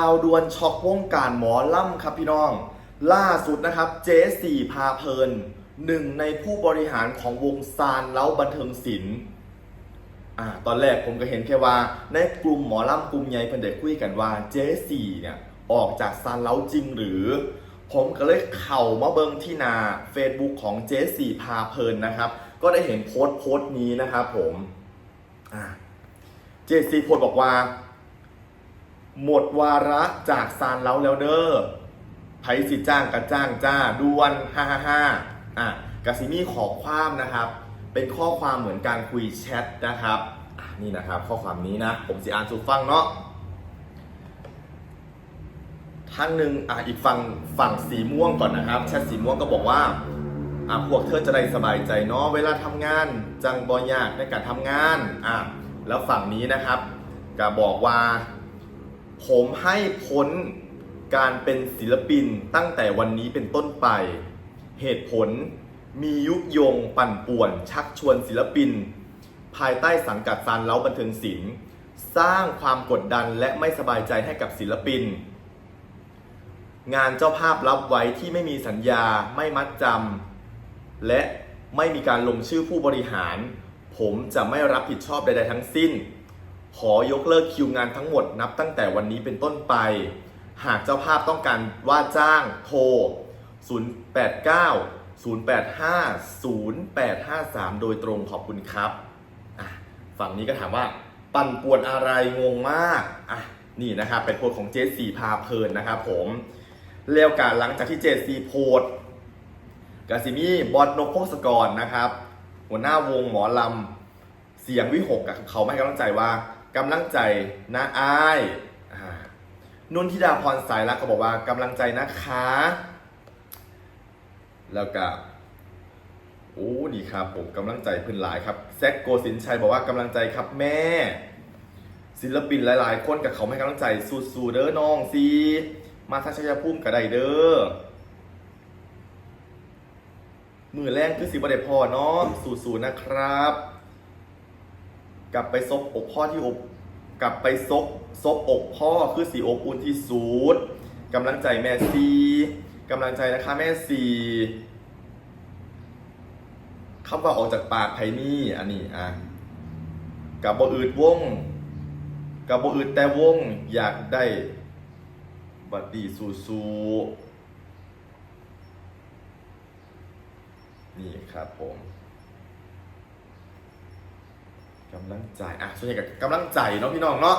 ข่าวดวนช็อกวงการหมอล่ำครับพี่น้อง ล่าสุดนะครับเจสี่พาเพลินหนึ่งในผู้บริหารของวงซานเล้าบันเทิงศิลป์อ่าตอนแรกผมก็เห็นแค่ว่าในกลุ่มหมอล่ำกลุ่มใหญ่เพิ่นได้คุยกันว่าเจสี่เนี่ยออกจากซานเล้าจริงหรือ ผมก็เลยเข่ามาเบิงที่นา Facebook ของเจสี่พาเพลินนะครับ ก็ได้เห็นโพสต์โพสต์นี้นะครับผมอ่าเจสี่โพสต์บอกว่า หมดวาระจากซานเล้าแล้วเด้อไผสิจ้างกับจ้างจ้าดวนฮ่าฮ่าฮ่าอะกาซิมี่ขอความนะครับ เป็นข้อความเหมือนการคุยแชทนะครับอะนี่นะครับ ข้อความนี้นะ ผมสิอ่านสูฟังเนาะท่านหนึ่งอะอีกฝั่งฝั่งสีม่วงก่อนนะครับ แชทสีม่วงก็บอกว่าอะพวกเธอจะได้สบายใจเนาะเวลาทำงาน จังบอยากในการทำงานอะแล้วฝั่งนี้นะครับก็บอกว่า ผมให้พ้นการเป็นศิลปินตั้งแต่วันนี้เป็นต้นไป เหตุผลมียุยงปั่นป่วน ชักชวนศิลปิน ภายใต้สังกัดซานเล้าบันเทิงศิลป์สร้างความกดดันและไม่สบายใจให้กับศิลปิน งานเจ้าภาพรับไว้ที่ไม่มีสัญญาไม่มัดจำและไม่มีการลงชื่อผู้บริหาร ผมจะไม่รับผิดชอบใด ๆ ทั้งสิ้น ขอยกเลิกคิวงานทั้งหมดนับตั้งแต่วันนี้เป็นต้นไป หากเจ้าภาพต้องการว่าจ้างโทร 089 085 0853 โดยตรงขอบคุณครับฝั่งนี้ก็ถามว่า ปั่นป่วนอะไรงงมากอะนี่นะครับเป็นโพสของเจสีพาเพลินนะครับผมเร็วการหลังจากที่เจสีโพสกาซิมีบอลนกพงศกรนะครับ หัวหน้าวงหมอลำเสียงวิหกกับเขาไม่ให้กำลังใจว่า กำลังใจนะอายอ่านุ่นธิดาพรสายรักก็บอกว่ากำลังใจนะคะ แล้วก็โอ้ดีครับผมกำลังใจพื้นหลายครับแซกโกสินชัยบอกว่ากำลังใจครับแม่ ศิลปินหลาย ๆ คนกับเขาให้กำลังใจสู้ๆเด้อน้องซีมาทัชยภูมิกับไดเด้อมือแรงคือสิบได้พอเนาะสู้ๆนะครับ กลับไปซบอกพ่อที่อบ กลับไปซบซบอกพ่อคือสีอบอุ่นที่สุดกำลังใจแม่ซีกำลังใจนะคะแม่ซีคำว่าออกจากปากไพนี่อันนี้อะกับบอืดวงกับบอืดแต่วงอยากได้บัดดีสูสูนี่ครับผม กำลังใจอะส่วนใหญ่กับกำลังใจเนาะพี่น้องเนาะ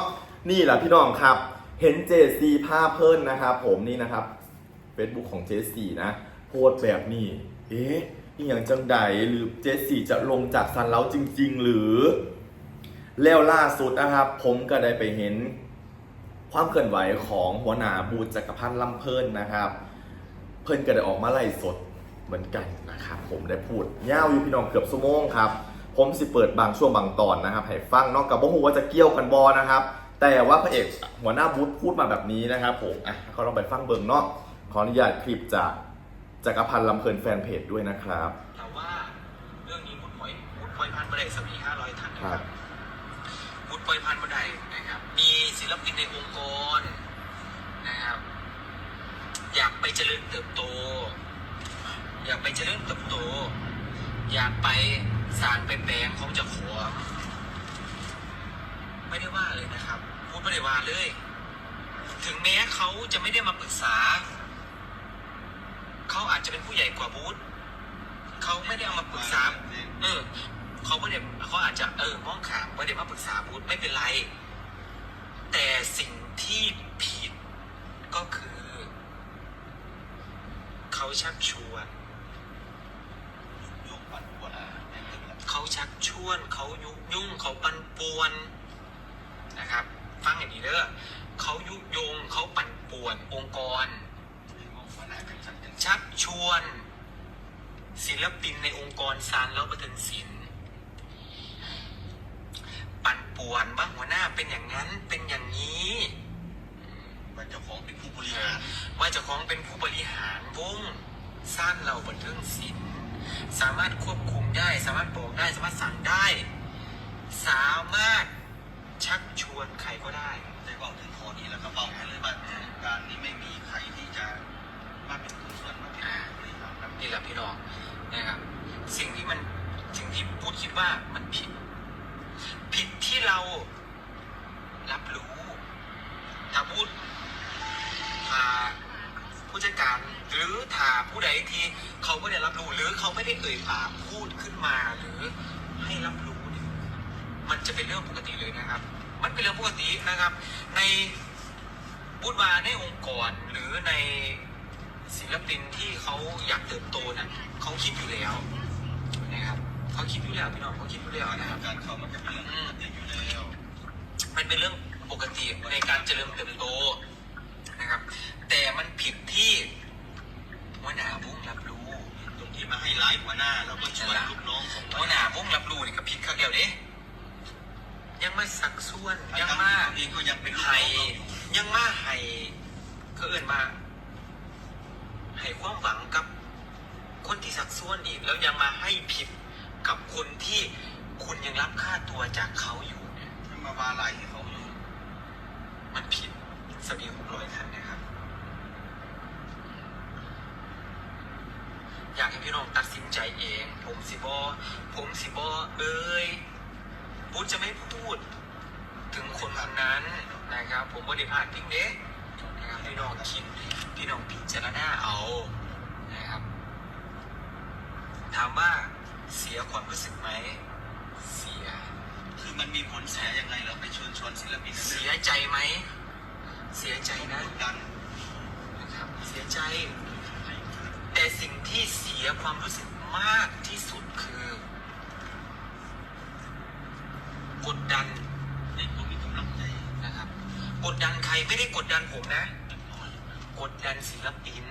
นี่แหละพี่น้องครับ เห็นเจซีภาพเพิ่นนะครับผมนี่นะครับ Facebook ของเจซีนะโพสต์แบบนี้ เอ๊ะนี่อย่างจังใดหรือเจซีจะลงจากซันเล้าจริง ๆ หรือแล้วล่าสุดนะครับ ผมก็ได้ไปเห็นความเคลื่อนไหวของหัวหน้าบูจักรพันธ์ลำเพิ่นนะครับ เพิ่นก็ได้ออกมาไล่สดเหมือนกันนะครับผมได้พูดยาวอยู่พี่น้องเกือบชั่วโมงครับ ผมสิเปิดบางช่วงบางตอนนะครับให้ฟังเนอกกับบ่ฮู้ว่าจะเกี่ยวกันบอนะครับ แต่ว่าพระเอกหัวหน้าบูธพูดมาแบบนี้นะครับผมอะเขาลองไปฟังเบิ่งเนาะขออนุญาตคลิปจากจักรพันธ์ลำเพลินแฟนเพจด้วยนะครับแต่ว่าเรื่องนี้มุดปล่อยมุดปล่อยพันบันไดสมีห้าร้อยท่านนะครับมุดปล่อยพันบันไดนะครับ มีศิลปินในองค์กรนะครับ อยากไปเจริญเติบโต อยากไปเจริญเติบโต อยากไป สารไปแปลงของเจ้าของไม่ได้ว่าเลยนะครับ พูดไม่ได้ว่าเลย ถึงแม้เขาจะไม่ได้มาปรึกษา เขาอาจจะเป็นผู้ใหญ่กว่าบูธเขาไม่ได้เอามาปรึกษา เออเขาไม่ได้เขาอาจจะเออมองขามไม่ได้มาปรึกษาบูธไม่เป็นไร แต่สิ่งที่ผิดก็คือ เขาชักชวน ยุคปั่นป่วนอะแม่งเป็นแบบ เขา ชักชวนเขายุยุ่งเขาปันป่วนนะครับ ฟังอย่างนี้เด้อเขายุยงเขาปั่นป่วนองค์กรงงว่าไหนเป็นสัตว์เป็นชักชวน ศิลปินในองค์กรซานแล้วบันเทิงศิลป์ปั่นป่วนบ้างหัวหน้าเป็นอย่างนั้นเป็นอย่างนี้ว่าเจ้าของเป็นผู้บริหารว่าเจะของเป็นผู้บริหารวงสร้างเราบันเทิงศิลป์ สามารถควบคุมได้ สามารถบอกได้ สามารถสั่งได้ สามารถชักชวนใครก็ได้ได้บอกถึงคอตัวนี้แล้วก็บอกให้เลยว่าการนี้ไม่มีใครที่จะมาเป็นผู้ส่วนมาเป็นผู้บริหารครับนี่แหละพี่น้องนะครับ สิ่งที่มันสิ่งที่พูดคิดว่ามันผิด ผิดที่เรารับรู้ ถ้าพูดถ้าผู้จัดการหรือถ้าผู้ใดที่ เขาไม่ได้รับรู้หรือเขาไม่ได้เอ่ยปากพูดขึ้นมาหรือให้รับรู้เนี่ยมันจะเป็นเรื่องปกติเลยนะครับ มันเป็นเรื่องปกตินะครับ ในพูดมาในองค์กรหรือในศิลปินที่เขาอยากเติบโตน่ะเขาคิดอยู่แล้วนะครับเขาคิดอยู่แล้วพี่น้องเขาคิดอยู่แล้วนะครับการเข้ามาเป็นเรื่องปกติอยู่แล้วมันเป็นเรื่องปกติในการเจริญเติบโตนะครับ แต่มันผิดที่หัวหน้าวงรับรู้ตรง ที่มาให้ไลฟ์หัวหน้าแล้วก็ชวนลูกน้องของหัวหน้าวงรับรู้นี่ก็ผิดข้าเดียวเด้ยังมาสักส่วนยังมาเองก็ยังเป็นไห้ยังมาให้เขาเอื่นมาให้ความหวังกับคนที่สักส่วนอีก แล้วยังมาให้ผิดกับคนที่คุณยังรับค่าตัวจากเขาอยู่เนี่ยมาวาไลเขาอยู่มันผิดสบีหกร้อยท่านนะครับ อยากให้พี่น้องตัดสินใจเอง ผมสิบอผมสิบอเอ้ยพูดจะไม่พูด ถึงคนคนนั้นนะครับ ผมบริพาดพิงเด้นะครับพี่น้องคิดพี่น้องพิจารณาเอานะครับ ถามว่าเสียความรู้สึกไหมเสีย คือมันมีผลเสียยังไงเราไปเชิญชวนศิลปินเสียใจไหมเสียใจนะกดดันนะครับเสียใจ แต่สิ่งที่เสียความรู้สึกมากที่สุดคือกดดันเด็กก็มีกำลังใจนะครับ กดดันใครไม่ได้กดดันผมนะ กดดันศิลปิน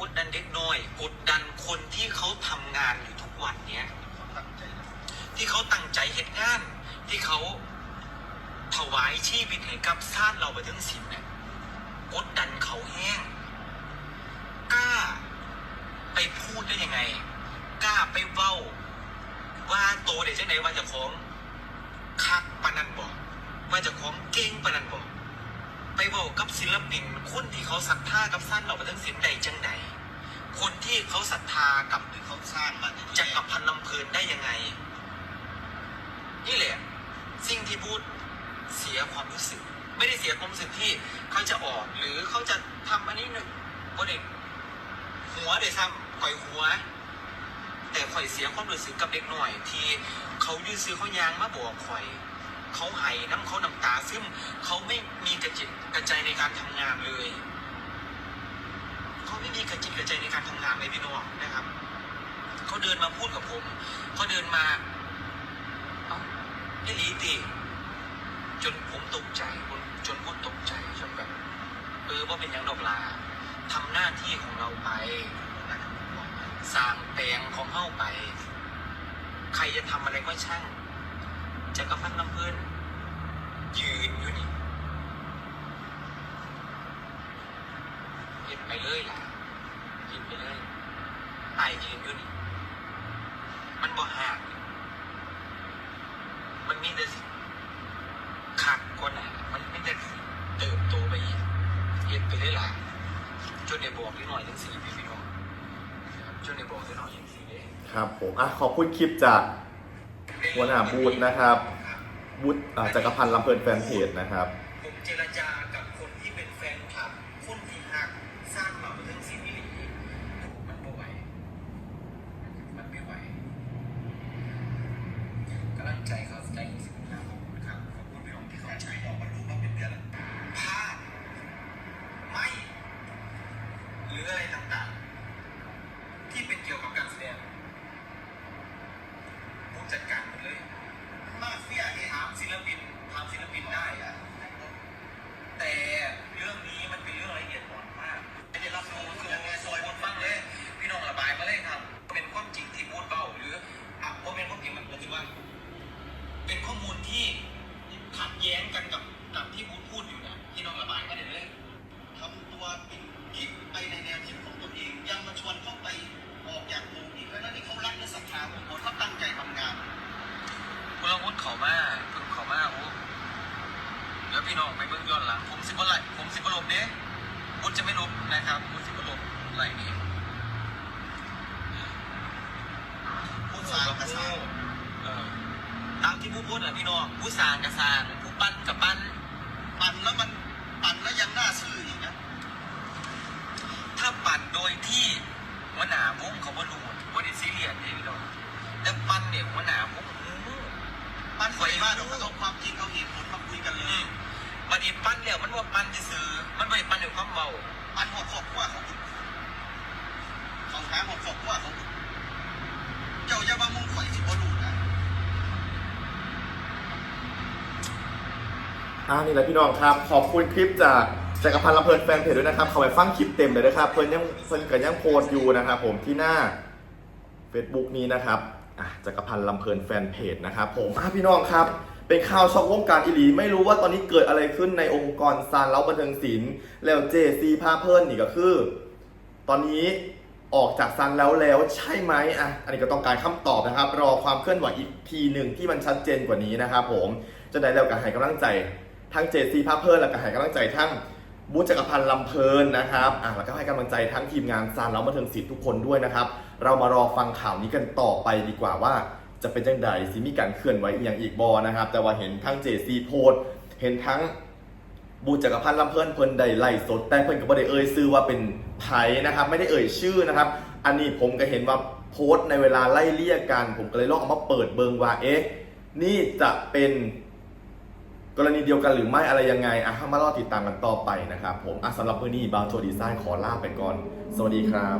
กดดันเด็กน้อย กดดันคนที่เขาทำงานอยู่ทุกวันเนี้ยเขาตั้งใจที่เขาตั้งใจเหตุงาน ที่เขาถวายชีวิตให้กับชาติเราไปทั้งสิ้นเนี่ยกดดันเขาแห้ง ไปพูดได้ยังไง กล้าไปเว้า ว่าโตเด็กจังไหนว่าจะของคักปานันบอกว่าจะของเก่งปานันบอก ไปเว้ากับศิลปินคนที่เขาศรัทธากับสั้นเราไปทั้งสิ้นใดจังไหนคนที่เขาศรัทธากับหรือเขาสร้างมาจักรพันลำเพลินได้ยังไง นี่แหละสิ่งที่พูดเสียความรู้สึก ไม่ได้เสียความรู้สึกที่เขาจะออกหรือเขาจะทำอันนี้หนึ่งก็เด็ก หัวเด็กซ้ำข่อยหัว แต่ข่อยเสียความรู้สึกกับเด็กหน่อย ที่เขายืนซื้อเขายางมาบอกข่อยเขาไห้น้ำเขาน้ำตาซึ่งเขาไม่มีกระจิตกระใจในการทำงานเลยเขาไม่มีกระจิตกระใจในการทำงานเลยพี่น้องนะครับเขาเดินมาพูดกับผมเขาเดินมาเอ้าไอ้ลีติจนผมตกใจจนพูดตกใจจนแบบเออว่าเป็นย่างดอกลา ทำหน้าที่ของเราไปสร้างแปลงของเข้าไป ใครจะทำอะไรก็ช่างจักระพันธ์ลำเพื่อนยืนอยู่นี่เห็นไปเลยล่ะยืนไปเลยไอายยืนอยู่นี่มันบ่ห่างมันมีแต่สิขาดกว่าหนามันมีแต่เติบโตไปอีกเห็นไปได้หลาย จนในบอกนิดหน่อยยังสี่พี่พี่น้องนะครับจนในบอกนิดหน่อยยังสี่เลยครับผมอะขอพูดคลิปจากหัวหน้าบูธนะครับบูธอ่าจักรพันธ์ลำเพลินแฟนเพจนะครับ แย้งกันกับกับที่พูดพูดอยู่นะพี่น้องระบายมาเลยทำตัวป็นกิ๊ไปในแนวคิดของตัวเองยังมาชวนเข้าไปออกจากวงอีกแล้วนั่นนี่เขารักและศรัทธาของเขาเขาตั้งใจทำงานคุณลองวุฒิเขามาคุณเขามาโอ้แล้วพี่น้องไปเบื้องย้อนหลังผมสิบวันไหลผมสิบวันลมเด้วุฒิจะไม่ลบนะครับวุฒิสิบวันลมไรลนี้ผู้สางกระสางตามที่ผู้พูดอะพี่น้องผู้สางกระสาง ปั่นกับปั่นปั่นแล้วมันปั่นแล้วยังน่าซื่ออีกนะ ถ้าปั่นโดยที่วัวหน้าวงเขาบ่รู้ด้ซีเรียสเนี่ยพี่น้องแต่ปั่นเนี่ยหัวหน้าวงอู้ ปั่นไฟว่าเราก็เอาความจริงเอาเหตุผลมาคุยกันเลย มันอีปั้นแล้วมันว่าปั้นจะซื้อๆมันไม่ได้ปั้นด้วยความเมา ปั่นหดครอบครัวของคุณเขาหาหดครอบครัวของคุณเจ้าอย่าว่ามึงข่อยสิบ่รู้นะ อ่านี่แหละพี่น้องครับ ขอบคุณคลิปจากจักรพันธ์ลำเพลินแฟนเพจด้วยนะครับเข้าไปฟังคลิปเต็มเลยนะครับเพิ่นยังเพิ่นก็ยังโพสต์อยู่นะครับผมที่หน้า Facebook นี้นะครับอะจักรพันธ์ลำเพลินแฟนเพจนะครับผมอะพี่น้องครับ เป็นข่าวช็อกวงการอีหลีไม่รู้ว่าตอนนี้เกิดอะไรขึ้นในองค์กรซานเล้าบันเทิงศิลป์แล้วเจซีพาเพิ่นนี่ก็คือ ตอนนี้ออกจากซันแล้วแล้วใช่ไหมอะอันนี้ก็ต้องการคำตอบนะครับ รอความเคลื่อนไหวอีกทีหนึ่งที่มันชัดเจนกว่านี้นะครับผมจะได้แล้วก็ให้กำลังใจ ทั้งเจซีภาพเพิ่นแล้วก็ให้กำลังใจทั้งบูธจักรพันธ์ลำเพลินนะครับอะแล้วก็ให้กำลังใจทั้งทีมงานซานแล้วบันเทิงศิลป์ทุกคนด้วยนะครับ เรามารอฟังข่าวนี้กันต่อไปดีกว่าว่าจะเป็นจังใดสิมีการเคลื่อนไหวอย่างอีกบอนะครับ แต่ว่าเห็นทั้งเจซีโพสเห็นทั้งบูจักรพันธ์ลำเพลินเพลินได้ไล่สด แต่เพิ่นก็บ่ได้เอ่ยชื่อว่าเป็นไผนะครับ ไม่ได้เอ่ยชื่อนะครับ อันนี้ผมก็เห็นว่าโพสต์ในเวลาไล่เลี่ยกัน ผมก็เลยลองเอามาเปิดเบิงว่าเอ๊ะนี่จะเป็น กรณีเดียวกันหรือไม่อะไรยังไงอะมารอติดตามกันต่อไปนะครับผมอะสำหรับเพื่อนนี่บาวโจดีไซน์ขอลาไปก่อน สวัสดีครับ